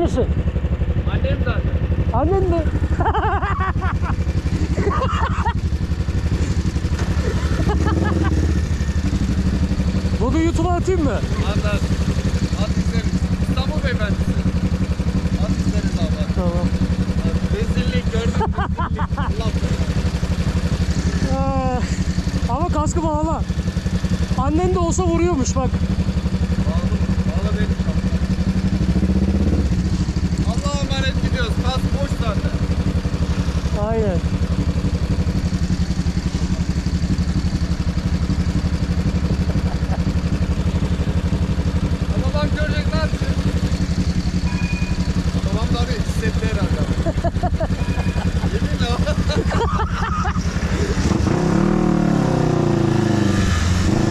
burası? Annem zaten. Annen mi? Bunu YouTube'a atayım mı? Anlat. At izleriz. İstanbul beyefendisi. At izleriz abi. Tamam. Rezillik gördün mü? Rezillik. Allah ama kaskı bağla. Annen de olsa vuruyormuş bak. Aynen. Babam görecek lan. Babam da abi hissettiler